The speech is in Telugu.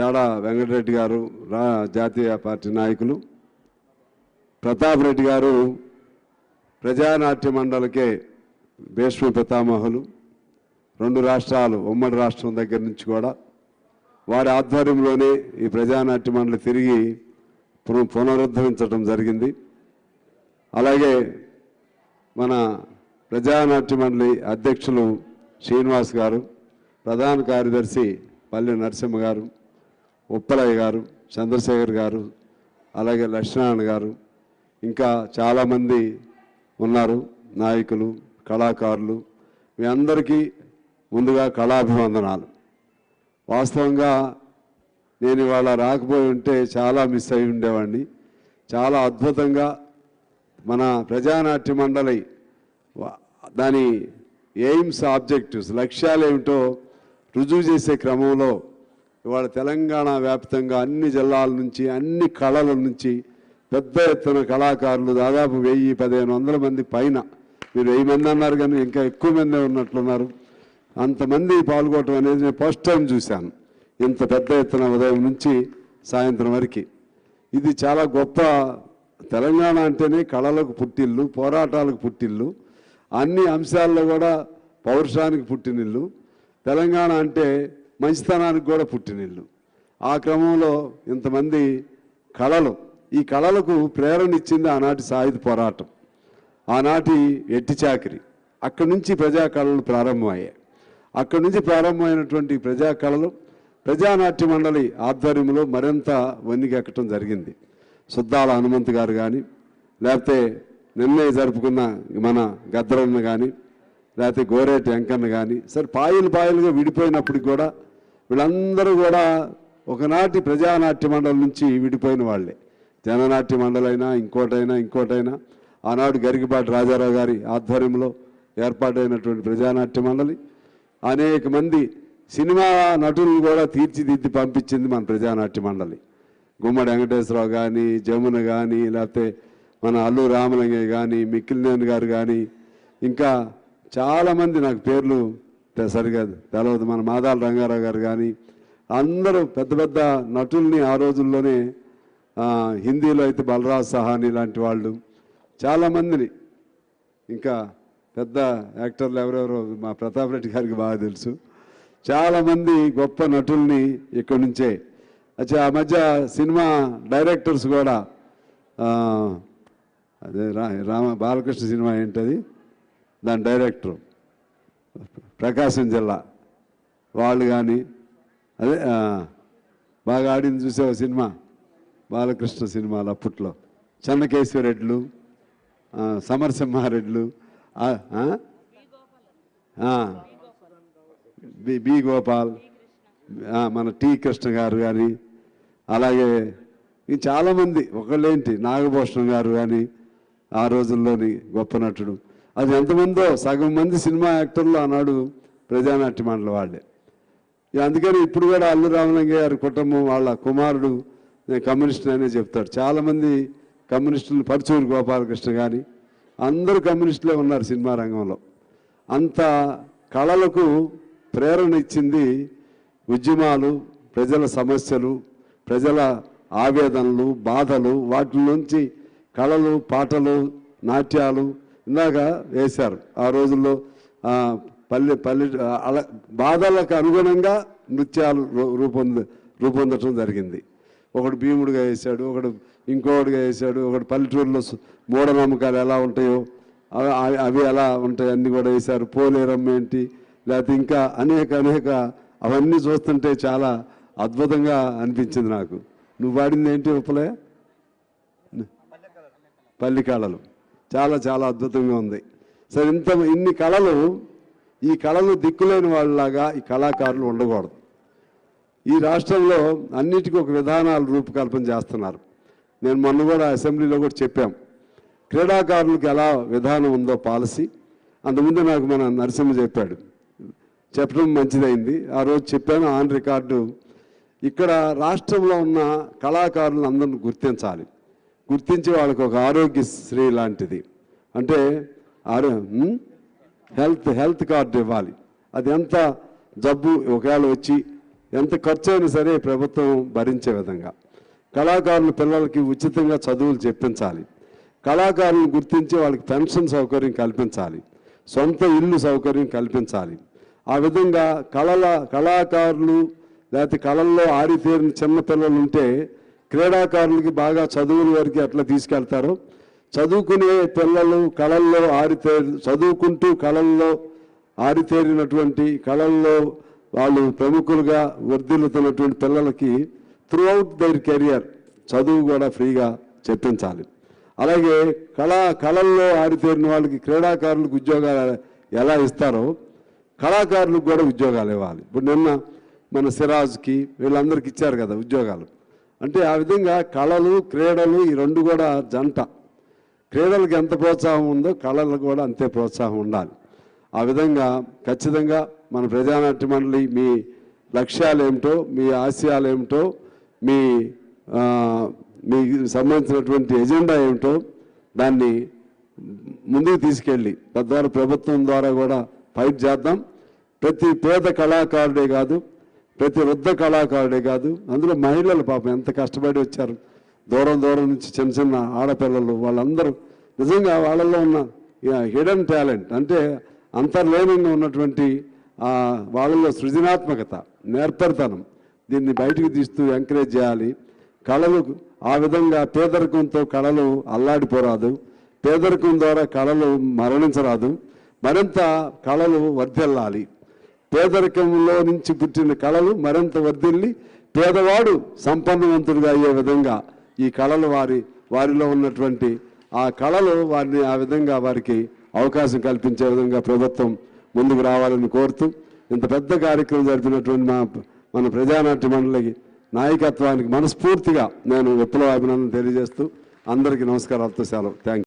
చాడా వెంకటరెడ్డి గారు రా జాతీయ పార్టీ నాయకులు. ప్రతాప్ రెడ్డి గారు ప్రజానాట్య మండలికే భీష్మ పితామహులు. రెండు రాష్ట్రాలు ఉమ్మడి రాష్ట్రం దగ్గర నుంచి కూడా. వారి ఆధ్వర్యంలోనే ఈ ప్రజానాట్య మండలి తిరిగి పున- పునరుద్ధరించడం జరిగింది. అలాగే మన ప్రజానాట్య మండలి అధ్యక్షులు శ్రీనివాస్ గారు ప్రధాన కార్యదర్శి పల్లె నరసింహ గారు ఉప్పలయ్య గారు చంద్రశేఖర్ గారు అలాగే లక్ష్మీనారాయణ గారు ఇంకా చాలామంది ఉన్నారు నాయకులు కళాకారులు. మీ అందరికీ ముందుగా కళాభివందనాలు. వాస్తవంగా నేను ఇవాళ రాకపోయి ఉంటే చాలా మిస్ అయి ఉండేవాడిని. చాలా అద్భుతంగా మన ప్రజానాట్య మండలి దాని ఎయిమ్స్ ఆబ్జెక్టివ్స్ లక్ష్యాలు ఏమిటో రుజువు చేసే క్రమంలో ఇవాళ తెలంగాణ వ్యాప్తంగా అన్ని జిల్లాల నుంచి అన్ని కళల నుంచి పెద్ద ఎత్తున కళాకారులు దాదాపు వెయ్యి పదిహేను వందల మంది పైన. మీరు వెయ్యి మంది అన్నారు కానీ ఇంకా ఎక్కువ మందే ఉన్నట్లున్నారు. అంతమంది పాల్గొనడం అనేది నేను ఫస్ట్ టైం చూశాను. ఇంత పెద్ద ఎత్తున ఉదయం నుంచి సాయంత్రం వరకు. ఇది చాలా గొప్ప తెలంగాణ అంటేనే కళలకు పుట్టిల్లు పోరాటాలకు పుట్టిల్లు. అన్ని అంశాల్లో కూడా పౌరుషానికి పుట్టినిల్లు. తెలంగాణ అంటే మంచితనానికి కూడా పుట్టినిల్లు. ఆ క్రమంలో ఇంతమంది కళలు ఈ కళలకు ప్రేరణ ఇచ్చింది ఆనాటి సాయుధ పోరాటం. ఆనాటి ఎట్టి చాకరి. అక్కడి నుంచి ప్రజా కళలు ప్రారంభమయ్యాయి. అక్కడి నుంచి ప్రారంభమైనటువంటి ప్రజా కళలు ప్రజానాట్య మండలి ఆధ్వర్యంలో మరింత వన్నికెక్కటం జరిగింది. సుద్దాల హనుమంత్ గారు కానీ లేకపోతే నిన్నే జరుపుకున్న మన గద్దరన్న కానీ లేకపోతే గోరేటి వెంకన్న కానీ సరే పాయలు పాయలుగా విడిపోయినప్పటికి కూడా వీళ్ళందరూ కూడా ఒకనాటి ప్రజానాట్య మండలి నుంచి విడిపోయిన వాళ్ళే. జననాట్య మండలైనా ఇంకోటైనా ఇంకోటైనా. ఆనాడు గరికిపాటి రాజారావు గారి ఆధ్వర్యంలో ఏర్పాటైనటువంటి ప్రజానాట్య మండలి. అనేక మంది సినిమా నటులను కూడా తీర్చిదిద్ది పంపించింది మన ప్రజానాట్య మండలి. గుమ్మడి వెంకటేశ్వరరావు కానీ జమున కానీ లేకపోతే మన అల్లు రామలింగయ్య కానీ మిక్కిలినేని గారు కానీ ఇంకా చాలామంది నాకు పేర్లు సరిగా తెలవదు మన మాదాల రంగారావు గారు కానీ అందరూ పెద్ద పెద్ద నటుల్ని ఆ రోజుల్లోనే హిందీలో అయితే బలరాజ్ సహాని లాంటి వాళ్ళు చాలామందిని ఇంకా పెద్ద యాక్టర్లు ఎవరెవరో మా ప్రతాప్ రెడ్డి గారికి బాగా తెలుసు. చాలామంది గొప్ప నటుల్ని ఇక్కడి నుంచే అచ్చా ఆ మధ్య సినిమా డైరెక్టర్స్ కూడా అదే రా రామ బాలకృష్ణ సినిమా ఏంటది? దాని డైరెక్టర్. ప్రకాశం జిల్లా. వాళ్ళు కానీ అదే బాగా ఆడింది చూసావు సినిమా? బాలకృష్ణ సినిమాలు అప్పట్లో. చెన్నకేశ్వరెడ్లు సమరసింహారెడ్లు బి బి గోపాల్ మన టి కృష్ణ గారు కానీ అలాగే ఈ చాలామంది ఒకళ్ళేంటి నాగభూషణం గారు కానీ ఆ రోజుల్లోని గొప్ప నటుడు. అది ఎంతమందో సగం మంది సినిమా యాక్టర్లు ఆనాడు ప్రజానాట్య మండలి వాళ్ళే. అందుకని ఇప్పుడు కూడా అల్లు రామలింగయ్య గారి కుటుంబం వాళ్ళ కుమారుడు నేను కమ్యూనిస్ట్ అనే చెప్తాడు చాలామంది కమ్యూనిస్టులు పరుచూరు గోపాలకృష్ణ కానీ అందరూ కమ్యూనిస్టులే ఉన్నారు సినిమా రంగంలో. అంత కళలకు ప్రేరణ ఇచ్చింది ఉద్యమాలు ప్రజల సమస్యలు ప్రజల ఆవేదనలు బాధలు వాటి నుంచి కళలు పాటలు నాట్యాలు ఇందాక వేశారు. ఆ రోజుల్లో పల్లె పల్లె అలా బాధలకు అనుగుణంగా నృత్యాలు రూ- రూపొంద రూపొందటం జరిగింది. ఒకడు భీముడిగా వేశాడు ఒకడు ఇంకోటిగా వేశాడు ఒకడు పల్లెటూరులో మూఢనమ్మకాలు ఎలా ఉంటాయో అవి- అవి- ఎలా ఉంటాయి అన్నీ కూడా వేశారు. పోలేరమ్మ ఏంటి? లేకపోతే ఇంకా అనేక అనేక అవన్నీ చూస్తుంటే చాలా అద్భుతంగా అనిపించింది నాకు. నువ్వు వాడింది ఏంటి ఉప్పలే పల్లికాళలు చాలా చాలా అద్భుతంగా ఉంది. సరే ఇంత ఇన్ని కళలు ఈ కళలు దిక్కులేని వాళ్ళలాగా ఈ కళాకారులు ఉండకూడదు. ఈ రాష్ట్రంలో అన్నిటికీ ఒక విధానాలు రూపకల్పన చేస్తున్నారు. నేను మొన్న కూడా అసెంబ్లీలో కూడా చెప్పాం. క్రీడాకారులకు ఎలా విధానం ఉందో పాలసీ. అంతకుముందు నాకు మన నరసింహ చెప్పాడు. చెప్పడం మంచిదైంది. ఆ రోజు చెప్పాను ఆన్ రికార్డు. ఇక్కడ రాష్ట్రంలో ఉన్న కళాకారులను అందరిని గుర్తించాలి. గుర్తించి వాళ్ళకి ఒక ఆరోగ్యశ్రీ లాంటిది. అంటే ఆరో హెల్త్ హెల్త్ కార్డు ఇవ్వాలి. అది ఎంత జబ్బు ఒకవేళ వచ్చి ఎంత ఖర్చు అయినా సరే ప్రభుత్వం భరించే విధంగా. కళాకారులు పిల్లలకి ఉచితంగా చదువులు చెప్పించాలి. కళాకారులను గుర్తించి వాళ్ళకి పెన్షన్ సౌకర్యం కల్పించాలి. సొంత ఇల్లు సౌకర్యం కల్పించాలి. ఆ విధంగా కళల కళాకారులు లేకపోతే కళల్లో ఆరితేరిన చిన్న పిల్లలు ఉంటే క్రీడాకారులకి బాగా చదువుల వరకు అట్లా తీసుకెళ్తారు? చదువుకునే పిల్లలు కళల్లో ఆరితేరి చదువుకుంటూ కళల్లో ఆరితేరినటువంటి కళల్లో వాళ్ళు ప్రముఖులుగా వర్ధిల్లుతున్నటువంటి పిల్లలకి త్రూ అవుట్ దైర్ కెరియర్ చదువు కూడా ఫ్రీగా చెప్పించాలి. అలాగే కళా కళల్లో ఆరితేరిన వాళ్ళకి క్రీడాకారులకు ఉద్యోగాలు ఎలా ఇస్తారో కళాకారులకు కూడా ఉద్యోగాలు ఇవ్వాలి. ఇప్పుడు నిన్న మన సిరాజ్కి వీళ్ళందరికీ ఇచ్చారు కదా ఉద్యోగాలు. అంటే ఆ విధంగా కళలు క్రీడలు ఈ రెండు కూడా జంట. క్రీడలకు ఎంత ప్రోత్సాహం ఉందో కళలకు కూడా అంతే ప్రోత్సాహం ఉండాలి. ఆ విధంగా ఖచ్చితంగా మన ప్రజానాట్య మండలి మీ లక్ష్యాలు ఏమిటో మీ ఆశయాలు ఏమిటో మీ మీకు సంబంధించినటువంటి ఎజెండా ఏమిటో దాన్ని ముందుకు తీసుకెళ్ళి తద్వారా ప్రభుత్వం ద్వారా కూడా ఫైట్ చేద్దాం. ప్రతి పేద కళాకారుడే కాదు ప్రతి వృద్ధ కళాకారుడే కాదు అందులో మహిళలు పాపం ఎంత కష్టపడి వచ్చారు. దూరం దూరం నుంచి చిన్న చిన్న ఆడపిల్లలు వాళ్ళందరూ నిజంగా వాళ్ళల్లో ఉన్న హిడెన్ టాలెంట్ అంటే అంతర్లీనంగా ఉన్నటువంటి వాళ్ళలో సృజనాత్మకత నేర్పరితనం. దీన్ని బయటికి తీస్తూ ఎంకరేజ్ చేయాలి. కళలు ఆ విధంగా పేదరికంతో కళలు అల్లాడిపోరాదు. పేదరికం ద్వారా కళలు మరణించరాదు. మరింత కళలు వర్ధిల్లాలి. పేదరికంలో నుంచి పుట్టిన కళలు మరింత వర్ధిల్లి పేదవాడు సంపన్నవంతుడిగా అయ్యే విధంగా ఈ కళలు వారి వారిలో ఉన్నటువంటి ఆ కళలు వారిని ఆ విధంగా వారికి అవకాశం కల్పించే విధంగా ప్రభుత్వం ముందుకు రావాలని కోరుతూ ఇంత పెద్ద కార్యక్రమం జరిపినటువంటి మా మన ప్రజానాట్య మండలికి నాయకత్వానికి మనస్ఫూర్తిగా నేను విప్లవ అభినందన తెలియజేస్తూ అందరికీ నమస్కారాలతో సెలవు. థ్యాంక్